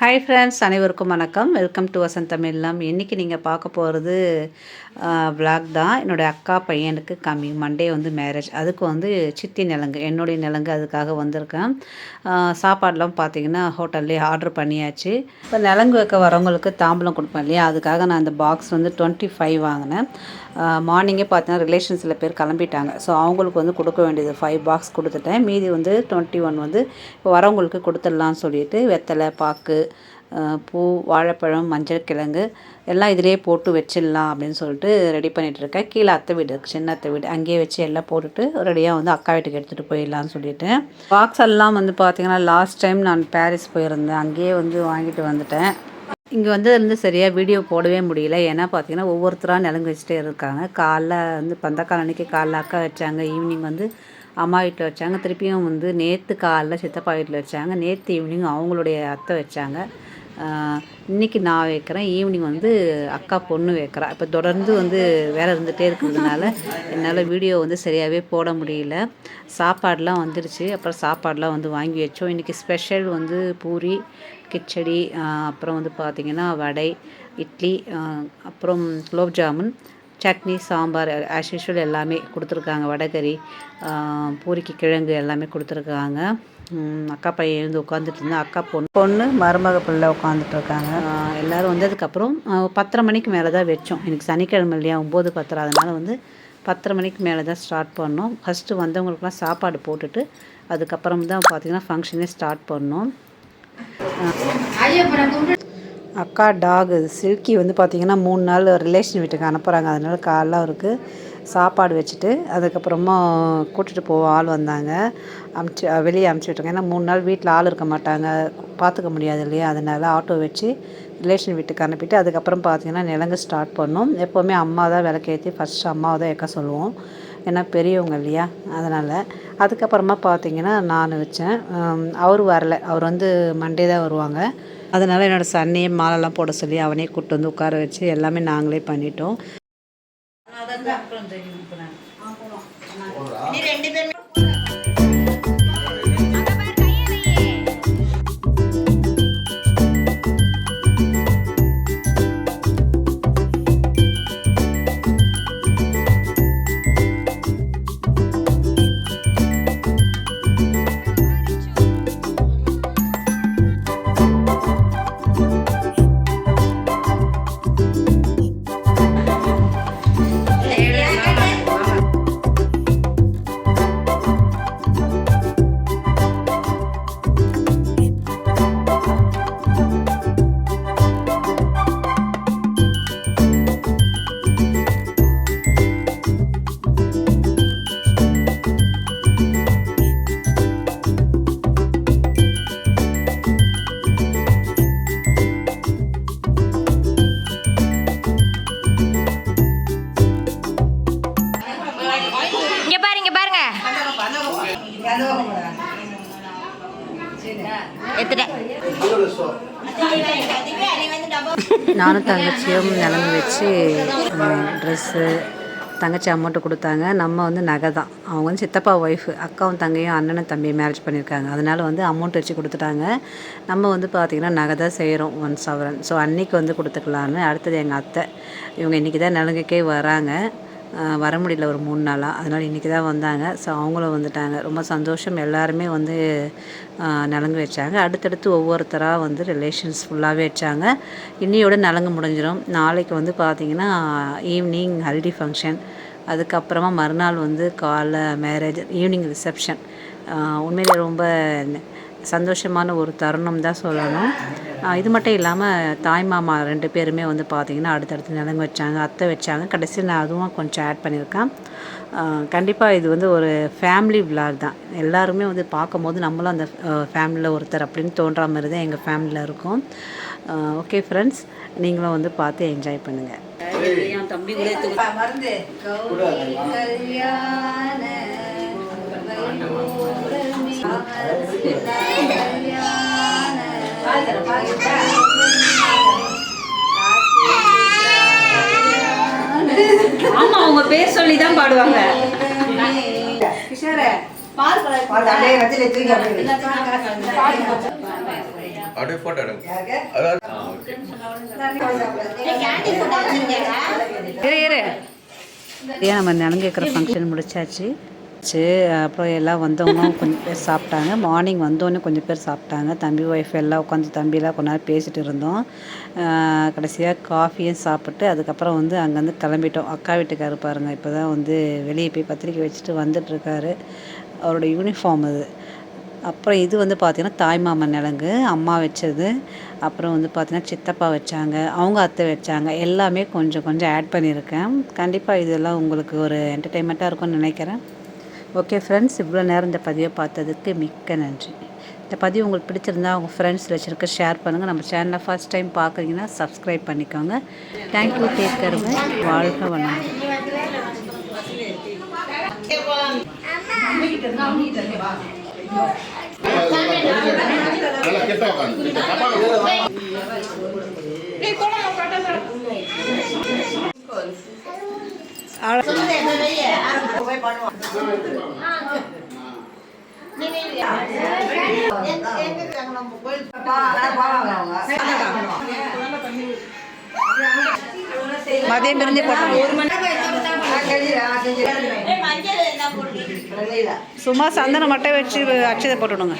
Hi friends அனைவருக்கும் வணக்கம். Welcome to Vasanth தமிழ்லாம் இன்றைக்கி நீங்கள் பார்க்க போகிறது விளாக் தான். என்னுடைய அக்கா பையனுக்கு கம்மி மண்டே வந்து மேரேஜ் அதுக்கு வந்து சித்தி நிலங்கு என்னுடைய நிலங்கு அதுக்காக வந்திருக்கேன். சாப்பாடெலாம் பார்த்தீங்கன்னா ஹோட்டல்லே ஆர்டர் பண்ணியாச்சு. இப்போ நிலங்கு வைக்க வரவங்களுக்கு தாம்பூலம் கொடுப்பேன் இல்லையா? அதுக்காக நான் அந்த பாக்ஸ் வந்து டுவெண்ட்டி ஃபைவ் வாங்கினேன் மார்னிங்கே பார்த்தீங்கன்னா ரிலேஷன் சில பேர் கிளம்பிட்டாங்க. ஸோ அவங்களுக்கு வந்து கொடுக்க வேண்டியது ஃபைவ் பாக்ஸ் கொடுத்துட்டேன். மீதி வந்து டுவெண்ட்டி ஒன் வந்து இப்போ வரவங்களுக்கு கொடுத்துடலான்னு சொல்லிட்டு வெத்தலை பாக்கு பூ வாழைப்பழம் மஞ்சள் கிழங்கு எல்லாம் இதிலே போட்டு வச்சிடலாம் அப்படின்னு சொல்லிட்டு ரெடி பண்ணிட்டு இருக்கேன். கீழே அத்தை வீடு இருக்குது சின்ன அத்தை வீடு. அங்கேயே வச்சு எல்லாம் போட்டுட்டு ரெடியாக வந்து அக்கா வீட்டுக்கு எடுத்துகிட்டு போயிடலாம்னு சொல்லிட்டு. பாக்ஸ் எல்லாம் வந்து பார்த்திங்கன்னா லாஸ்ட் டைம் நான் பாரிஸ் போயிருந்தேன். அங்கேயே வந்து வாங்கிட்டு வந்துட்டேன். இங்கே வந்ததுலேருந்து சரியாக வீடியோ போடவே முடியல. ஏன்னா பார்த்தீங்கன்னா ஒவ்வொருத்தராக நிலங்கு வச்சுட்டே இருக்காங்க. காலைல வந்து பந்தக்கால் அன்னைக்கு காலைல அக்கா வச்சாங்க. ஈவினிங் வந்து அம்மா வீட்டில் வச்சாங்க. திருப்பியும் வந்து நேற்று காலைல சித்தப்பா வீட்டில் வச்சாங்க. நேற்று ஈவினிங் அவங்களுடைய அத்தை வச்சாங்க. இன்றைக்கி இன்னைக்கு நான் வைக்கிறேன். ஈவினிங் வந்து அக்கா பொண்ணு வைக்கிறா. இப்போ தொடர்ந்து வந்து வேலை இருந்துகிட்டே இருக்கிறதுனால என்னால் வீடியோ வந்து சரியாகவே போட முடியல. சாப்பாடெலாம் வந்துடுச்சு அப்புறம் சாப்பாடெலாம் வந்து வாங்கி வச்சோம். இன்றைக்கி ஸ்பெஷல் வந்து பூரி கிச்சடி அப்புறம் வந்து பார்த்திங்கன்னா வடை இட்லி அப்புறம் குலோப் ஜாமுன் சட்னி சாம்பார் ஆஸ் யூஷுவல் எல்லாமே கொடுத்துருக்காங்க. வடைகறி பூரிக்கு கிழங்கு எல்லாமே கொடுத்துருக்காங்க. அக்கா பையன் எழுந்து உட்காந்துட்டு இருந்தா அக்கா பொண்ணு பொண்ணு மருமக பிள்ளை உட்காந்துட்டு இருக்காங்க எல்லாரும் வந்ததுக்கப்புறம் பத்தரை மணிக்கு மேலே தான் வச்சோம். எனக்கு சனிக்கிழமை இல்லையா ஒம்பது பத்தரை. அதனால் வந்து பத்தரை மணிக்கு மேலே தான் ஸ்டார்ட் பண்ணோம். ஃபஸ்ட்டு வந்தவங்களுக்குலாம் சாப்பாடு போட்டுட்டு அதுக்கப்புறம் தான் பார்த்திங்கன்னா ஃபங்க்ஷனே ஸ்டார்ட் பண்ணோம் அக்கா டாக் சில்கி வந்து பார்த்திங்கன்னா மூணு நாள் ரிலேஷன் வீட்டுக்கு அனுப்புகிறாங்க அதனால காலைல அவருக்கு சாப்பாடு வச்சுட்டு அதுக்கப்புறமா கூட்டிகிட்டு போக ஆள் வந்தாங்க. அமுச்சு வெளியே அமுச்சு விட்டுருங்க. ஏன்னா மூணு நாள் வீட்டில் ஆள் இருக்க மாட்டாங்க. பார்த்துக்க முடியாது இல்லையா? அதனால ஆட்டோ வச்சு ரிலேஷன் வீட்டுக்கு அனுப்பிட்டு அதுக்கப்புறம் பார்த்திங்கன்னா நிலங்கு ஸ்டார்ட் பண்ணோம். எப்போவுமே அம்மா தான் விளக்கேற்றி ஃபஸ்ட்டு அம்மாவை தான் வைக்க சொல்லுவோம். ஏன்னா பெரியவங்க இல்லையா? அதனால் அதுக்கப்புறமா பார்த்தீங்கன்னா நான் வச்சேன். அவர் வரல. அவர் வந்து மண்டே தான் வருவாங்க. அதனால் என்னோடய சன்னையே மாலைலாம் போட சொல்லி அவனே கூப்பிட்டு வந்து உட்கார வச்சு எல்லாமே நாங்களே பண்ணிட்டோம். நானும் தங்கச்சியும் நிலந்து வச்சு ட்ரெஸ்ஸு தங்கச்சி அமௌண்ட்டு கொடுத்தாங்க. நம்ம வந்து நகை தான். அவங்க வந்து சித்தப்பா ஒய்ஃபு அக்காவும் தங்கையும் அண்ணனும் தம்பியும் மேரேஜ் பண்ணியிருக்காங்க. அதனால் வந்து அமௌண்ட் வச்சு கொடுத்துட்டாங்க. நம்ம வந்து பார்த்திங்கன்னா நகை தான் செய்கிறோம் ஒன் சவரன் ஸோ அன்னைக்கு வந்து கொடுத்துக்கலான்னு அடுத்தது எங்கள் அத்தை இவங்க இன்றைக்கி தான் நலங்குக்கே வராங்க. வர முடியல ஒரு மூணு நாளாக அதனால் இன்றைக்கி தான் வந்தாங்க. ஸோ அவங்களும் வந்துட்டாங்க. ரொம்ப சந்தோஷம். எல்லாருமே வந்து நலங்கு வச்சாங்க. அடுத்தடுத்து ஒவ்வொருத்தராக வந்து ரிலேஷன்ஸ் ஃபுல்லாகவே வச்சாங்க. இன்னையோட நலங்கு முடிஞ்சிடும் நாளைக்கு வந்து பார்த்திங்கன்னா ஈவினிங் ஹல்டி ஃபங்க்ஷன் அதுக்கப்புறமா மறுநாள் வந்து காலைல மேரேஜ் ஈவினிங் ரிசப்ஷன் உண்மையிலே ரொம்ப சந்தோஷமான ஒரு தருணம் தான் சொல்லணும். இது மட்டும் இல்லாமல் தாய் மாமா ரெண்டு பேருமே வந்து பார்த்திங்கன்னா அடுத்தடுத்து நிலங்கு வச்சாங்க அத்தை வச்சாங்க. கடைசியில் நான் அதுவும் கொஞ்சம் ஆட் பண்ணியிருக்கேன். கண்டிப்பாக இது வந்து ஒரு ஃபேமிலி விளாக் தான். எல்லாருமே வந்து பார்க்கும்போது நம்மளும் அந்த ஃபேமிலியில் ஒருத்தர் அப்படின்னு தோன்ற மாதிரி தான் எங்கள் ஃபேமிலியில் இருக்கும். ஓகே ஃப்ரெண்ட்ஸ் நீங்களும் வந்து பார்த்து என்ஜாய் பண்ணுங்கள் தம்பி மருந்து ஆமா அவங்க பேர் சொல்லி தான் பாடுவாங்க அப்படியே போட்டோ எடுங்க. இரு இரு ஏன் நம்ம நலங்கு வைக்கிற ஃபங்க்ஷன் முடிச்சாச்சு? வச்சு அப்புறம் எல்லாம் வந்தவங்க கொஞ்சம் பேர் சாப்பிட்டாங்க. மார்னிங் வந்தோடனே கொஞ்சம் பேர் சாப்பிட்டாங்க. தம்பி ஒய்ஃப் எல்லாம் உட்காந்து தம்பிலாம் கொஞ்ச நேரம் பேசிகிட்டு இருந்தோம். கடைசியாக காஃபியும் சாப்பிட்டு அதுக்கப்புறம் வந்து அங்கேருந்து கிளம்பிட்டோம். அக்கா வீட்டுக்காரு பாருங்கள் இப்போ தான் வந்து வெளியே போய் பத்திரிக்கை வச்சுட்டு வந்துட்டுருக்காரு அவரோட யூனிஃபார்ம் அது. அப்புறம் இது வந்து பார்த்திங்கன்னா தாய்மாமன் நிலங்கு அம்மா வச்சது. அப்புறம் வந்து பார்த்திங்கன்னா சித்தப்பா வச்சாங்க. அவங்க அத்தை வச்சாங்க. எல்லாமே கொஞ்சம் கொஞ்சம் ஆட் பண்ணியிருக்கேன். கண்டிப்பாக இதெல்லாம் உங்களுக்கு ஒரு என்டர்டெயின்மெண்ட்டாக இருக்கும்னு நினைக்கிறேன். ஓகே ஃப்ரெண்ட்ஸ் இவ்வளோ நேரம் இந்த பதிவை பார்த்ததுக்கு மிக்க நன்றி. இந்த பதிவு உங்களுக்கு பிடிச்சிருந்தா உங்கள் ஃப்ரெண்ட்ஸ் வச்சுருக்க ஷேர் பண்ணுங்கள் நம்ம சேனலை ஃபர்ஸ்ட் டைம் பார்க்குறீங்கன்னா சப்ஸ்கிரைப் பண்ணிக்கோங்க. தேங்க்யூ டேக் கேருங்க வாழ்க வணக்கம் நல்லா கிட்ட உட்காந்து மதியம் விருந்தே போட்டோம். சும்மா சந்தனம் மட்டும் வச்சு அச்சதை போட்டுடுங்க.